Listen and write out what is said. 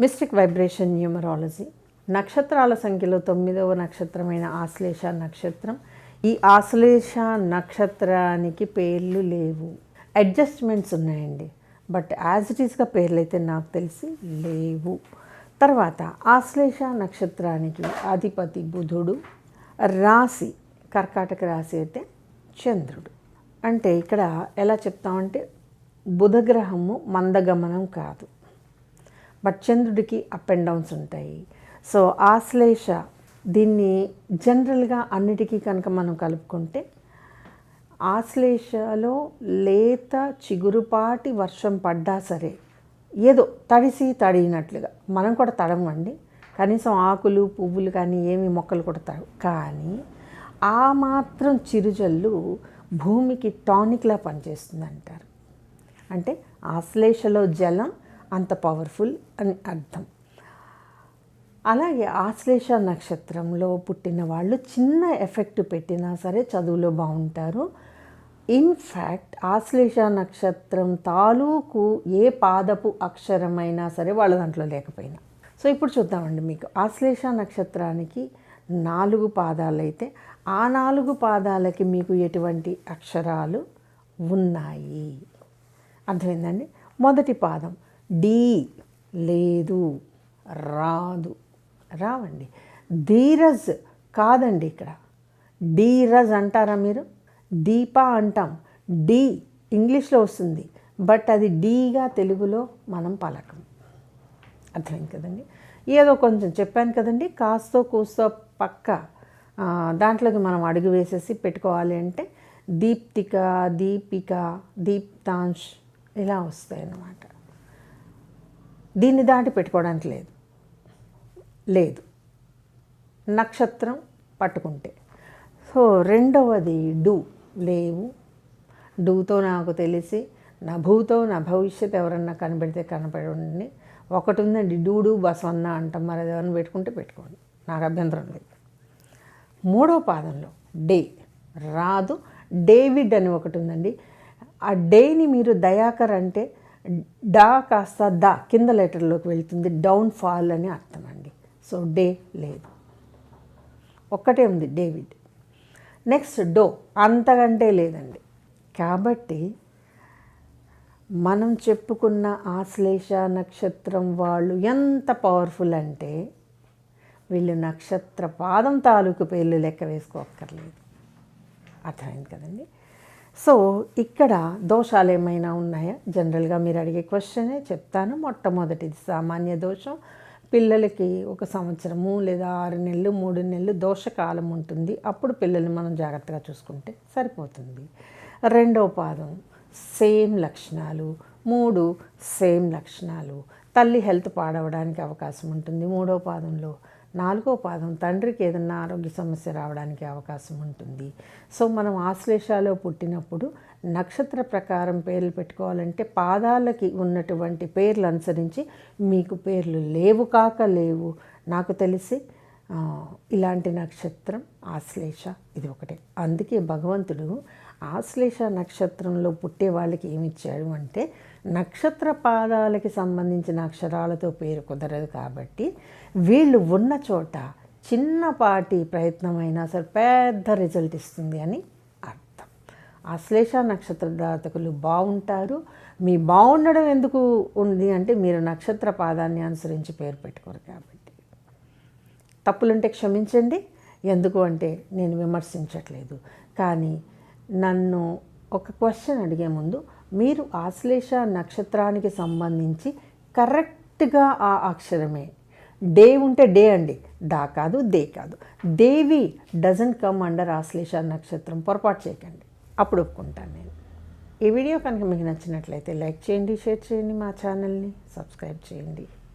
Mystic vibration numerology. నక్షత్రాల సంఖ్యలో తొమ్మిదవ నక్షత్రమైన ఆశ్లేష నక్షత్రం. ఈ ఆశ్లేష నక్షత్రానికి పేర్లు లేవు. అడ్జస్ట్మెంట్స్ ఉన్నాయండి. బట్ యాజ్ ఇట్ ఈస్గా పేర్లు అయితే నాకు తెలిసి లేవు. తర్వాత ఆశ్లేష నక్షత్రానికి అధిపతి బుధుడు రాశి కర్కాటక రాశి అయితే చంద్రుడు. అంటే ఇక్కడ ఎలా చెప్తామంటే బుధగ్రహము మందగమనం కాదు. బట్ చంద్రుడికి అప్ అండ్ డౌన్స్ ఉంటాయి. సో ఆశ్లేష దీన్ని జనరల్గా అన్నిటికీ కనుక మనం కలుపుకుంటే ఆశ్లేషలో లేత చిగురుపాటి వర్షం పడ్డా సరే ఏదో తడిసి తడినట్లుగా మనం కూడా తడమండి కనీసం ఆకులు పువ్వులు కానీ ఏమి మొక్కలు కూడా తడవు కానీ ఆ మాత్రం చిరుజల్లు భూమికి టానిక్లా పనిచేస్తుంది అంటారు అంటే ఆశ్లేషలో జలం అంత పవర్ఫుల్ అని అర్థం. అలాగే ఆశ్లేష నక్షత్రంలో పుట్టిన వాళ్ళు చిన్న ఎఫెక్ట్ పెట్టినా సరే చదువులో బాగుంటారు. ఇన్ఫ్యాక్ట్ ఆశ్లేష నక్షత్రం తాలూకు ఏ పాదపు అక్షరమైనా సరే వాళ్ళ దాంట్లో లేకపోయినా. సో ఇప్పుడు చూద్దామండి మీకు. ఆశ్లేష నక్షత్రానికి నాలుగు పాదాలైతే ఆ నాలుగు పాదాలకి మీకు ఎటువంటి అక్షరాలు ఉన్నాయి? అర్థమైందండి? మొదటి పాదం. డి లేదు రాదు. రావండి. ధీరజ్ కాదండి ఇక్కడ. డీరజ్ అంటారా మీరు? దీప అంటాం. డి ఇంగ్లీష్లో వస్తుంది. బట్ అది డీగా తెలుగులో మనం పలకం. అర్థమైంది కదండి? ఏదో కొంచెం చెప్పాను కదండి. కాస్తో కూస్తో పక్క దాంట్లోకి మనం అడుగు వేసేసి పెట్టుకోవాలి అంటే దీప్తిక దీపిక దీప్తాంష్ ఇలా వస్తాయి అన్నమాట దీన్ని దాటి పెట్టుకోవడానికి లేదు. లేదు. నక్షత్రం పట్టుకుంటే. సో రెండవది డు. లేవు. డూతో నాకు తెలిసి నా భూతో నా భవిష్యత్ ఎవరన్నా కనబెడితే కనపడండి. ఒకటి ఉందండి డూడు బసవన్న అంటాం. మరి అది ఎవరైనా పెట్టుకుంటే పెట్టుకోండి. నాకు అభ్యంతరం లేదు. మూడో పాదంలో డే. రాదు. డేవిడ్ అని ఒకటి ఉందండి ఆ డేని మీరు దయాకర్ అంటే డా కాస్త ద కింద లెటర్లోకి వెళ్తుంది డౌన్ ఫాల్ అని అర్థం అండి. సో డే లేదు. ఒక్కటే ఉంది డేవిడ్. నెక్స్ట్ డో అంతకంటే లేదండి. కాబట్టి మనం చెప్పుకున్న ఆశ్లేష నక్షత్రం వాళ్ళు ఎంత పవర్ఫుల్ అంటే వీళ్ళు నక్షత్ర పాదం తాలూకు పేర్లు లెక్క వేసుకోక్కర్లేదు. అర్థమైంది కదండి? సో ఇక్కడ దోషాలు ఏమైనా ఉన్నాయా? జనరల్గా మీరు అడిగే క్వశ్చనే చెప్తాను. మొట్టమొదటిది సామాన్య దోషం. పిల్లలకి ఒక సంవత్సరము లేదా ఆరు నెలలు మూడు నెలలు దోషకాలం ఉంటుంది. అప్పుడు పిల్లల్ని మనం జాగ్రత్తగా చూసుకుంటే సరిపోతుంది. రెండో పాదం సేమ్ లక్షణాలు. మూడు సేమ్ లక్షణాలు. తల్లి హెల్త్ పాడవడానికి అవకాశం ఉంటుంది. మూడో పాదంలో నాలుగో పాదం తండ్రికి ఏదన్నా ఆరోగ్య సమస్య రావడానికి అవకాశం ఉంటుంది. సో మనం ఆశ్లేషాలో పుట్టినప్పుడు నక్షత్ర ప్రకారం పేర్లు పెట్టుకోవాలంటే పాదాలకి ఉన్నటువంటి పేర్లు అనుసరించి మీకు పేర్లు లేవు కాక లేవు. నాకు తెలిసి ఇలాంటి నక్షత్రం ఆశ్లేష ఇది ఒకటే. అందుకే భగవంతుడు ఆశ్లేష నక్షత్రంలో పుట్టే వాళ్ళకి ఏమి ఇచ్చాడు అంటే నక్షత్ర పాదాలకి సంబంధించిన అక్షరాలతో పేరు కుదరదు కాబట్టి వీళ్ళు ఉన్న చోట చిన్నపాటి ప్రయత్నమైనా సరే పెద్ద రిజల్ట్ ఇస్తుంది అని అర్థం. ఆశ్లేష నక్షత్ర జాతకులు బాగుంటారు మీ బాగుండడం ఎందుకు ఉంది అంటే మీరు నక్షత్ర పాదాన్ని అనుసరించి పేరు పెట్టుకోరు కాబట్టి. తప్పులుంటే క్షమించండి. ఎందుకు అంటే నేను విమర్శించట్లేదు. కానీ నన్ను ఒక క్వశ్చన్ అడిగే ముందు మీరు ఆశ్లేష నక్షత్రానికి సంబంధించి కరెక్ట్గా ఆ అక్షరమే. డే ఉంటే డే అండి దా కాదు దే కాదు. Devi doesn't come under Ashlesha నక్షత్రం పొరపాటు చేయకండి. అప్పుడు ఒప్పుకుంటాను నేను. ఈ వీడియో కనుక మీకు నచ్చినట్లయితే లైక్ చేయండి షేర్ చేయండి మా ఛానల్ని సబ్స్క్రైబ్ చేయండి.